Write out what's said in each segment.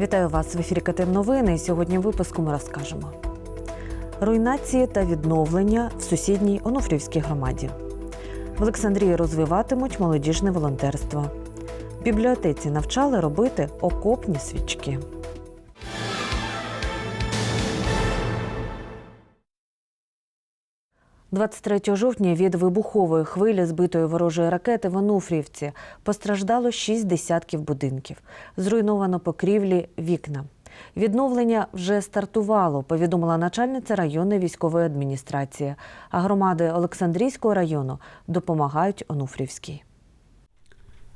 Вітаю вас в ефірі КТМ Новини. Сьогодні в випуску ми розкажемо руйнації та відновлення в сусідній Онуфрівській громаді. В Олександрії розвиватимуть молодіжне волонтерство. В бібліотеці навчали робити окопні свічки. – 23 жовтня від вибухової хвилі збитої ворожої ракети в Онуфрівці постраждало шість десятків будинків. Зруйновано покрівлі, вікна. Відновлення вже стартувало, повідомила начальниця районної військової адміністрації. А громади Олександрійського району допомагають Онуфрівській.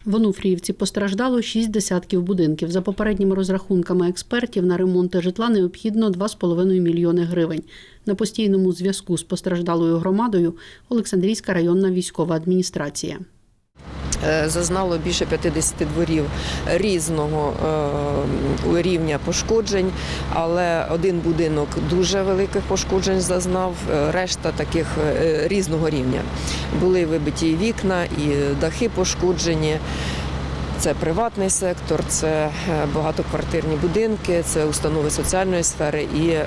В Онуфріївці постраждало шість десятків будинків. За попередніми розрахунками експертів, на ремонти житла необхідно 2,5 мільйони гривень. На постійному зв'язку з постраждалою громадою Олександрійська районна військова адміністрація. Е, зазнало більше 50 дворів різного е, рівня пошкоджень, але один будинок дуже великих пошкоджень зазнав, е, решта таких різного рівня. Були вибиті вікна, і дахи пошкоджені. Це приватний сектор, це е, багатоквартирні будинки, це установи соціальної сфери і е,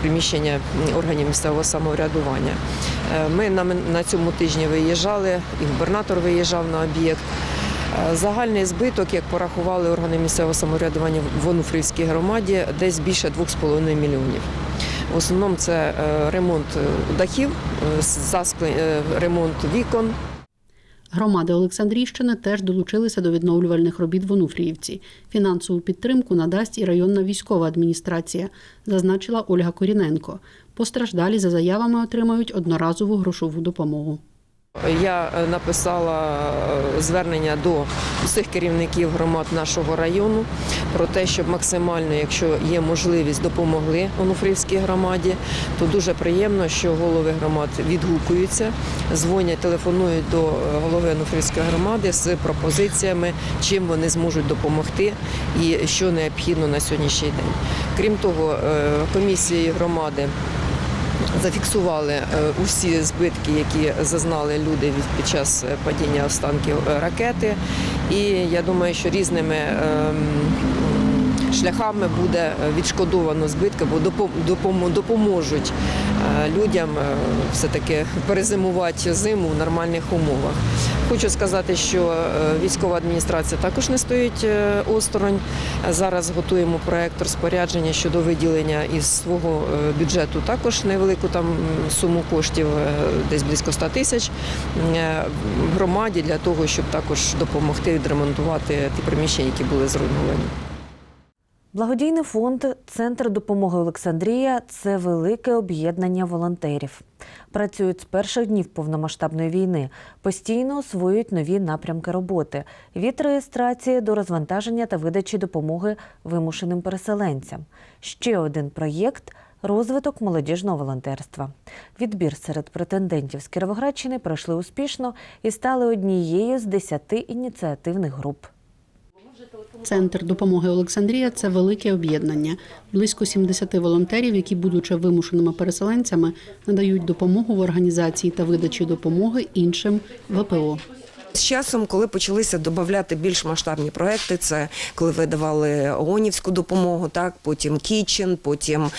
приміщення органів місцевого самоврядування. Е, Ми на, цьому тижні виїжджали, і губернатор виїжджав на об'єкт. Загальний збиток, як порахували органи місцевого самоврядування в Онуфрівській громаді, десь більше 2,5 мільйонів. В основному це ремонт дахів, ремонт вікон, Громади Олександрійщини теж долучилися до відновлювальних робіт в Онуфріївці. Фінансову підтримку надасть і районна військова адміністрація, зазначила Ольга Коріненко. Постраждалі за заявами отримають одноразову грошову допомогу. Я е, написала е, звернення до усіх керівників громад нашого району про те, щоб максимально, якщо є можливість, допомогли Онуфрівській громаді. То дуже приємно, що голови громад відгукуються, дзвонять, телефонують до е, голови Онуфрівської громади з пропозиціями, чим вони зможуть допомогти і що необхідно на сьогоднішній день. Крім того, комісії громади зафіксували е, усі збитки, які зазнали люди під час е, падіння останків е, ракети. І я думаю, що різними ем, шляхами буде е, відшкодовано збитки, бо допом- допом- допоможуть е, людям е, все-таки перезимувати зиму в нормальних умовах. Хочу сказати, що військова адміністрація також не стоїть осторонь. Зараз готуємо проект розпорядження щодо виділення із свого бюджету також невелику там суму коштів, десь близько 100 тисяч громаді для того, щоб також допомогти відремонтувати ті приміщення, які були зруйновані. Благодійний фонд Центр допомоги Олександрія це велике об'єднання волонтерів. Працюють з перших днів повномасштабної війни, постійно освоюють нові напрямки роботи від реєстрації до розвантаження та видачі допомоги вимушеним переселенцям. Ще один проєкт розвиток молодіжного волонтерства. Відбір серед претендентів з Кіровоградщини пройшли успішно і стали однією з десяти ініціативних груп. Центр допомоги Олександрія це велике об'єднання. Близько 70 волонтерів, які, будучи вимушеними переселенцями, надають допомогу в організації та видачі допомоги іншим ВПО. З часом, коли почалися додати більш масштабні проекти, це коли видавали ООНівську допомогу, так потім Кічен, потім,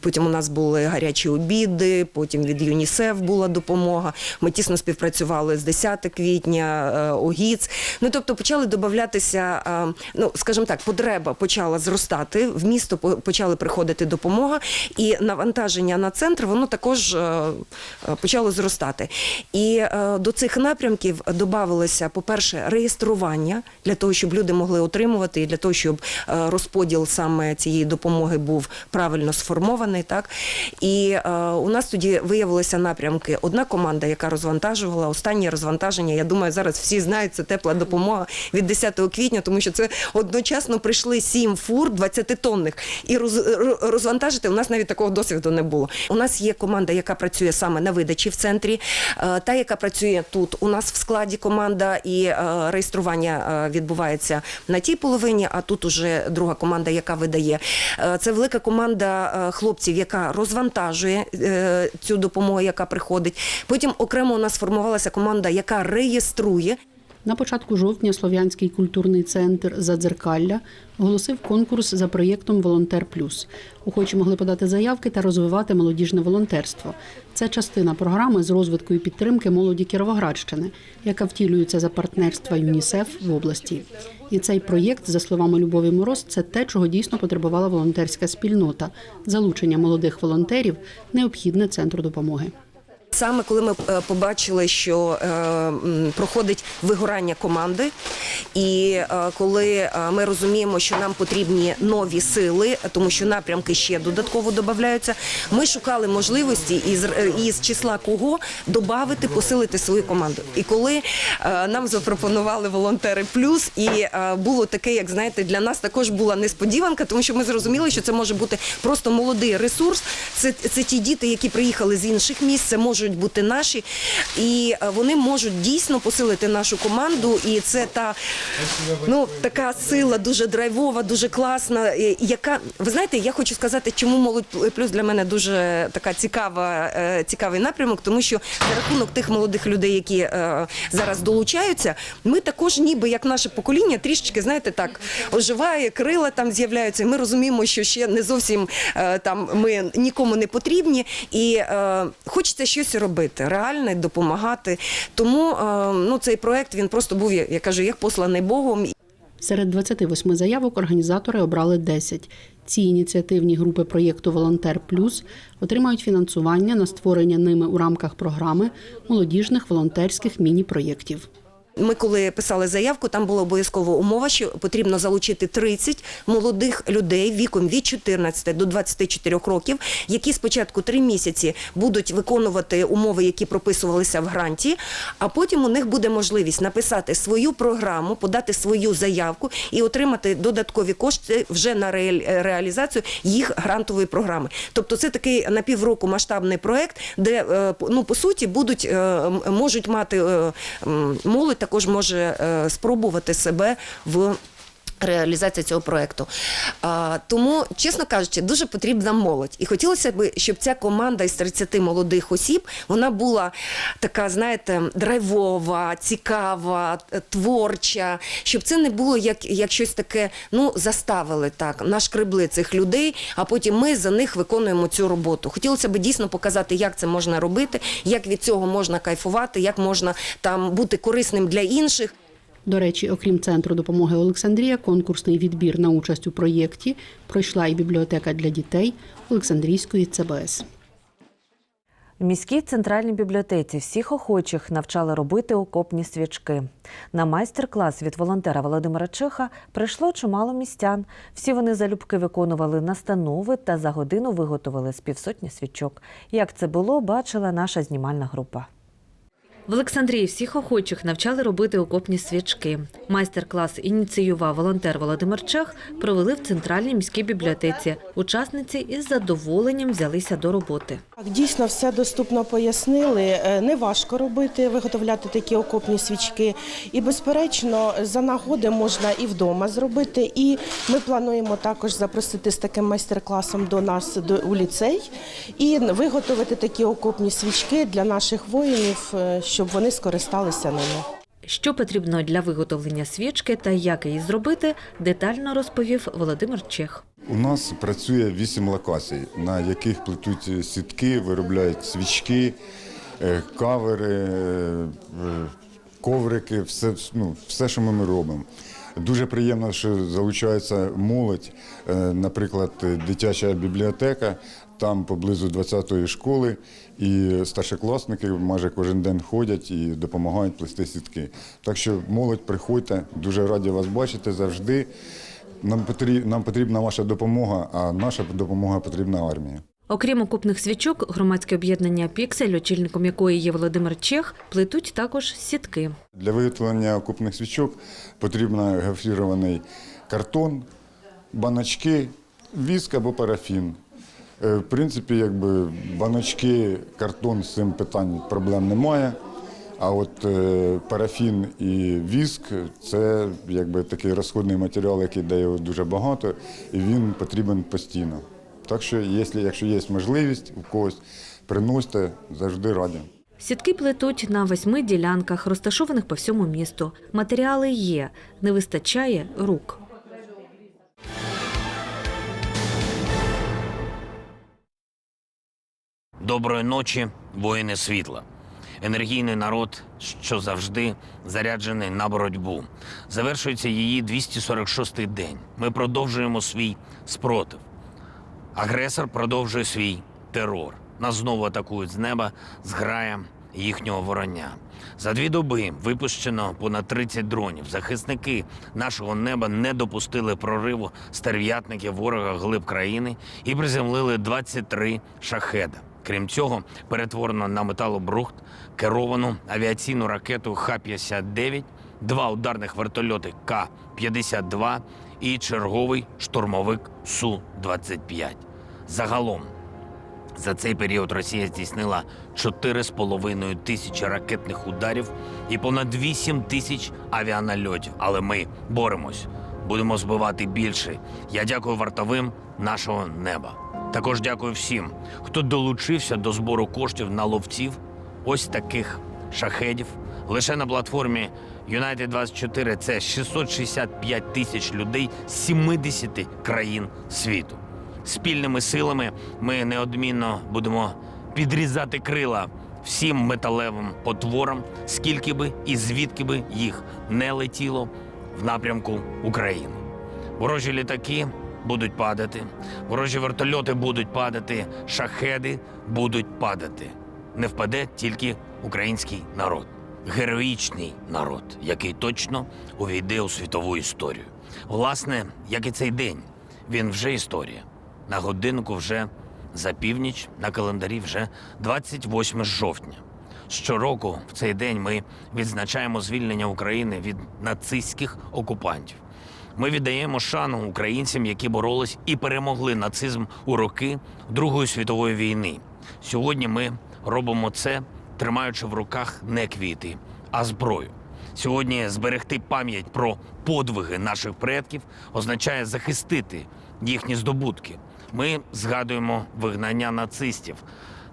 потім у нас були гарячі обіди, потім від ЮНІСЕФ була допомога. Ми тісно співпрацювали з 10 квітня, е, ОГІЦ. Ну тобто почали додатися, ну скажімо так, потреба почала зростати. В місто почали приходити допомога, і навантаження на центр воно також е, е, почало зростати. І до цих напрямків додавалося, по-перше, реєстрування для того, щоб люди могли отримувати, і для того, щоб е, розподіл саме цієї допомоги був правильно сформований. Так і е, у нас тоді виявилися напрямки. Одна команда, яка розвантажувала, останнє розвантаження. Я думаю, зараз всі знають, це тепла допомога від 10 квітня, тому що це одночасно прийшли сім фур 20-тонних. І роз, розвантажити у нас навіть такого досвіду не було. У нас є команда, яка працює саме на видачі в центрі, е, та яка працює тут. У нас в складі команда і е, реєстрування е, відбувається на тій половині, а тут уже друга команда, яка видає. Е, Це велика команда хлопців, яка розвантажує цю допомогу, яка приходить. Потім окремо у нас формувалася команда, яка реєструє. На початку жовтня Слов'янський культурний центр Задзеркалля оголосив конкурс за проєктом Волонтер Плюс. Охочі могли подати заявки та розвивати молодіжне волонтерство. Це частина програми з розвитку і підтримки молоді Кіровоградщини, яка втілюється за партнерства ЮНІСЕФ в області. І цей проєкт, за словами Любові Мороз, це те, чого дійсно потребувала волонтерська спільнота. Залучення молодих волонтерів необхідне центру допомоги. Саме коли ми е, побачили, що е, проходить вигорання команди, і е, коли ми розуміємо, що нам потрібні нові сили, тому що напрямки ще додатково додаються, ми шукали можливості із, із числа кого додати, посилити свою команду. І коли нам запропонували волонтери плюс, і було таке, як знаєте, для нас також була несподіванка, тому що ми зрозуміли, що це може бути просто молодий ресурс. Це, це ті діти, які приїхали з інших місць, це можуть бути наші, і е, вони можуть дійсно посилити нашу команду. І це та ну така сила, дуже драйвова, дуже класна. е, Яка ви знаєте, я хочу сказати, чому молодь плюс для мене дуже така цікава, е, цікавий напрямок, тому що за рахунок тих молодих людей, які зараз долучаються, ми також, ніби як наше покоління, трішечки знаєте, так оживає, крила там з'являються. Ми розуміємо, що ще не зовсім там ми нікому не потрібні, і хочеться щось робити, реальне допомагати. Тому е, ну цей проект він просто був, я кажу, як посланий Богом. Серед 28 заявок організатори обрали 10. Ці ініціативні групи проєкту Волонтер Плюс отримають фінансування на створення ними у рамках програми молодіжних волонтерських міні-проєктів. Ми коли писали заявку, там була обов'язкова умова, що потрібно залучити 30 молодих людей віком від 14 до 24 років, які спочатку три місяці будуть виконувати умови, які прописувалися в гранті. А потім у них буде можливість написати свою програму, подати свою заявку і отримати додаткові кошти вже на реалізацію їх грантової програми. Тобто, це такий на півроку масштабний проект, де е, ну по суті будуть е, можуть мати е, молодь також може е, спробувати себе в. Реалізація цього проекту. Тому, чесно кажучи, дуже потрібна молодь. І хотілося б, щоб ця команда із 30 молодих осіб вона була така, знаєте, драйвова, цікава, творча, щоб це не було як, як щось таке, ну, заставили так, нашкребли цих людей, а потім ми за них виконуємо цю роботу. Хотілося б дійсно показати, як це можна робити, як від цього можна кайфувати, як можна там бути корисним для інших. До речі, окрім центру допомоги Олександрія, конкурсний відбір на участь у проєкті пройшла і бібліотека для дітей Олександрійської ЦБС. В міській центральній бібліотеці всіх охочих навчали робити окопні свічки. На майстер-клас від волонтера Володимира Чеха прийшло чимало містян. Всі вони залюбки виконували настанови та за годину виготовили з півсотні свічок. Як це було, бачила наша знімальна група. В Олександрії всіх охочих навчали робити окопні свічки. Майстер-клас ініціював волонтер Володимир Чех, провели в центральній міській бібліотеці. Учасниці із задоволенням взялися до роботи. Дійсно, все доступно пояснили. Е, Не важко робити, виготовляти такі окопні свічки. І, безперечно, за нагоди можна і вдома зробити. І ми плануємо також запросити з таким майстер-класом до нас до, у ліцей і виготовити такі окопні свічки для наших воїнів, е, щоб вони скористалися ними. Що потрібно для виготовлення свічки та як її зробити, детально розповів Володимир Чех. У нас працює вісім локацій, на яких плетуть сітки, виробляють свічки, е, кавери, е, коврики, все, ну, все, що ми робимо. Дуже приємно, що залучається молодь, Е, наприклад, дитяча бібліотека, там поблизу 20-ї школи, і старшокласники майже кожен день ходять і допомагають плести сітки. Так що молодь, приходьте, дуже раді вас бачити завжди. Нам потрібна, нам потрібна ваша допомога, а наша допомога потрібна армії. Окрім окопних свічок, громадське об'єднання Піксель, очільником якої є Володимир Чех, плетуть також сітки. Для виготовлення окупних свічок потрібен гофрірований картон, баночки, віск або парафін. Е, В принципі, якби баночки, картон з цим питань проблем немає. А от е, парафін і віск це якби такий розходний матеріал, який дає дуже багато, і він потрібен постійно. Так що, якщо, якщо є можливість у когось, приносьте завжди раді. Сітки плетуть на восьми ділянках, розташованих по всьому місту. Матеріали є, не вистачає рук. Доброї ночі, воїни світла. Енергійний народ, що завжди заряджений на боротьбу. Завершується її 246-й день. Ми продовжуємо свій спротив. Агресор продовжує свій терор. Нас знову атакують з неба зграя їхнього вороння. За дві доби випущено понад 30 дронів. Захисники нашого неба не допустили прориву стерв'ятників ворога глиб країни і приземлили 23 шахеда. Крім цього, перетворено на металобрухт керовану авіаційну ракету Х-59, два ударних вертольоти К-52 і черговий штурмовик Су-25. Загалом за цей період Росія здійснила 4,5 тисячі ракетних ударів і понад 8 тисяч авіанальотів. Але ми боремось, будемо збивати більше. Я дякую вартовим нашого неба. Також дякую всім, хто долучився до збору коштів на ловців. Ось таких шахедів. Лише на платформі United 24 це 665 тисяч людей з 70 країн світу. Спільними силами ми неодмінно будемо підрізати крила всім металевим потворам, скільки би і звідки би їх не летіло в напрямку України. Ворожі літаки будуть падати, ворожі вертольоти будуть падати, шахеди будуть падати. Не впаде тільки український народ, героїчний народ, який точно увійде у світову історію. Власне, як і цей день, він вже історія. На годинку вже за північ, на календарі вже 28 жовтня. Щороку в цей день ми відзначаємо звільнення України від нацистських окупантів. Ми віддаємо шану українцям, які боролись і перемогли нацизм у роки Другої світової війни. Сьогодні ми робимо це, тримаючи в руках не квіти, а зброю. Сьогодні зберегти пам'ять про подвиги наших предків означає захистити їхні здобутки. Ми згадуємо вигнання нацистів,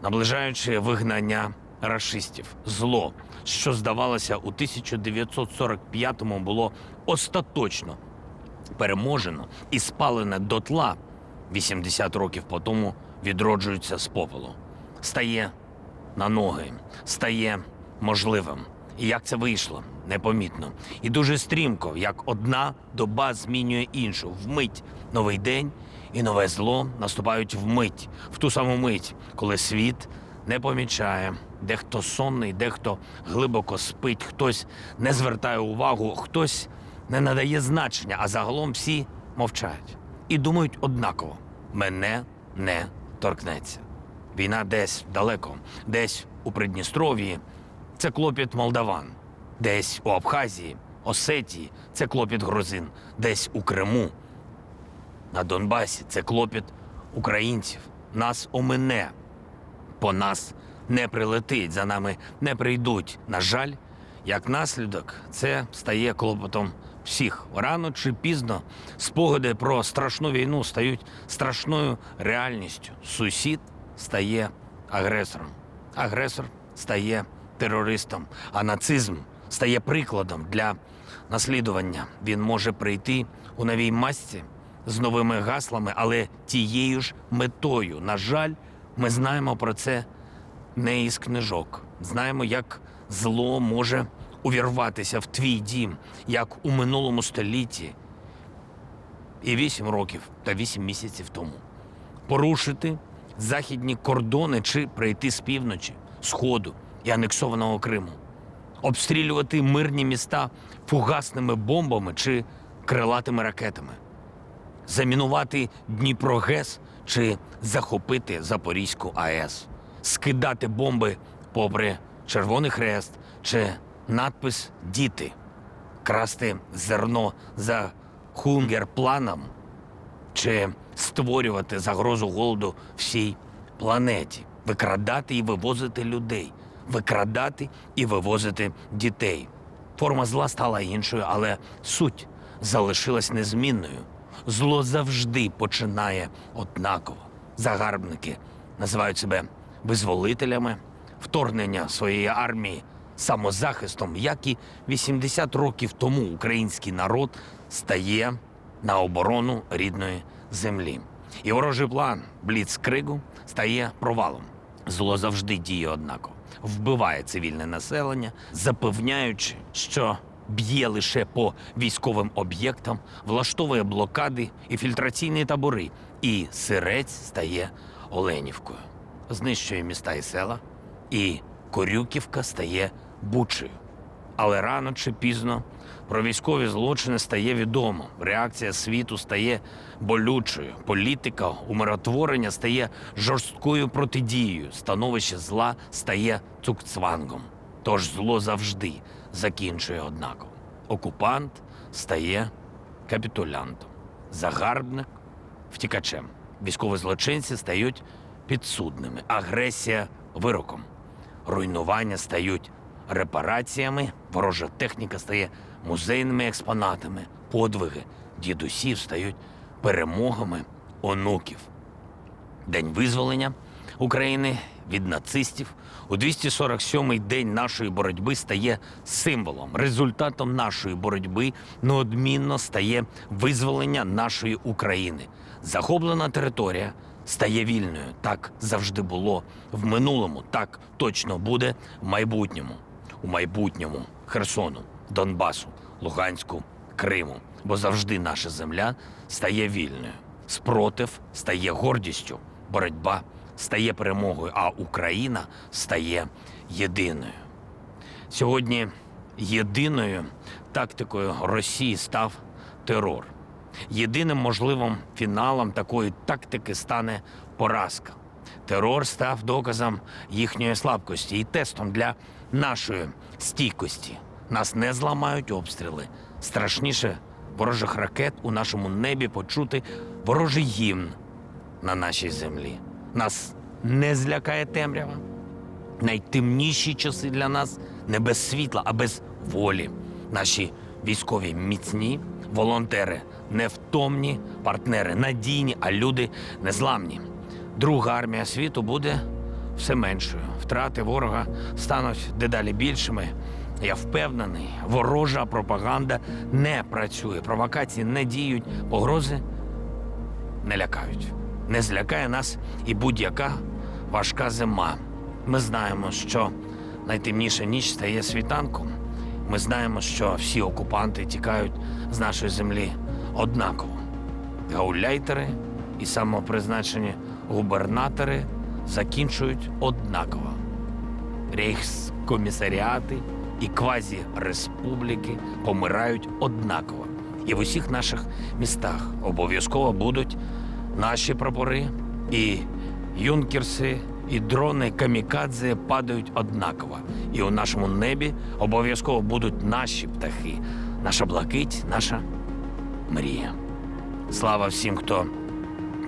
наближаючи вигнання рашистів. Зло, що здавалося у 1945-му, було остаточно переможено і спалене дотла 80 років по тому відроджується з попелу. Стає на ноги, стає можливим. І як це вийшло? Непомітно. І дуже стрімко, як одна доба змінює іншу. Вмить новий день і нове зло наступають вмить, в ту саму мить, коли світ не помічає. Дехто сонний, дехто глибоко спить, хтось не звертає увагу, хтось не надає значення, а загалом всі мовчають і думають однаково: мене не торкнеться. Війна десь далеко, десь у Придністров'ї це клопіт молдаван, десь у Абхазії, Осетії це клопіт грузин, десь у Криму. На Донбасі це клопіт українців. Нас омине, по нас не прилетить, за нами не прийдуть. На жаль, як наслідок, це стає клопотом всіх. Рано чи пізно спогади про страшну війну стають страшною реальністю. Сусід стає агресором. Агресор стає терористом, а нацизм стає прикладом для наслідування. Він може прийти у новій масці з новими гаслами, але тією ж метою. На жаль, ми знаємо про це не із книжок. Знаємо, як зло може увірватися в твій дім, як у минулому столітті, і вісім років та вісім місяців тому. Порушити західні кордони чи прийти з півночі, сходу і анексованого Криму, обстрілювати мирні міста фугасними бомбами чи крилатими ракетами, замінувати Дніпро ГЕС чи захопити Запорізьку АЕС, скидати бомби попри Червоний Хрест чи надпис Діти, красти зерно за хунгер-планом чи створювати загрозу голоду всій планеті, викрадати і вивозити людей, викрадати і вивозити дітей. Форма зла стала іншою, але суть залишилась незмінною. Зло завжди починає однаково. Загарбники називають себе визволителями, вторгнення своєї армії самозахистом, як і 80 років тому український народ стає на оборону рідної землі. І ворожий план Бліцкригу стає провалом. Зло завжди діє однаково, вбиває цивільне населення, запевняючи, що б'є лише по військовим об'єктам, влаштовує блокади і фільтраційні табори, і сирець стає Оленівкою, знищує міста і села, і Корюківка стає Бучею. Але рано чи пізно про військові злочини стає відомо. Реакція світу стає болючою. Політика умиротворення стає жорсткою протидією. Становище зла стає цукцвангом. Тож зло завжди закінчує однаково. Окупант стає капітулянтом, загарбник втікачем. Військові злочинці стають підсудними, агресія вироком, руйнування стають репараціями, ворожа техніка стає музейними експонатами, подвиги дідусів стають перемогами онуків. День визволення України від нацистів у 247-й день нашої боротьби стає символом. Результатом нашої боротьби неодмінно стає визволення нашої України. Захоплена територія стає вільною. Так завжди було в минулому, так точно буде в майбутньому. У майбутньому Херсону, Донбасу, Луганську, Криму. Бо завжди наша земля стає вільною. Спротив стає гордістю, боротьба стає перемогою, а Україна стає єдиною. Сьогодні єдиною тактикою Росії став терор. Єдиним можливим фіналом такої тактики стане поразка. Терор став доказом їхньої слабкості і тестом для нашої стійкості. Нас не зламають обстріли. Страшніше ворожих ракет у нашому небі почути ворожий гімн на нашій землі. Нас не злякає темрява. Найтемніші часи для нас не без світла, а без волі. Наші військові міцні, волонтери невтомні, партнери надійні, а люди незламні. Друга армія світу буде все меншою. Втрати ворога стануть дедалі більшими. Я впевнений, ворожа пропаганда не працює, провокації не діють, погрози не лякають. Не злякає нас і будь-яка важка зима. Ми знаємо, що найтемніша ніч стає світанком. Ми знаємо, що всі окупанти тікають з нашої землі однаково. Гауляйтери і самопризначені губернатори закінчують однаково. Рейхскомісаріати і квазі-республіки помирають однаково. І в усіх наших містах обов'язково будуть наші прапори, і юнкерси, і дрони камікадзе падають однаково. І у нашому небі обов'язково будуть наші птахи, наша блакить, наша мрія. Слава всім, хто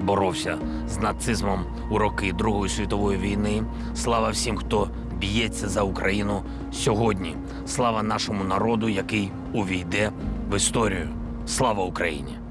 боровся з нацизмом у роки Другої світової війни. Слава всім, хто б'ється за Україну сьогодні. Слава нашому народу, який увійде в історію. Слава Україні!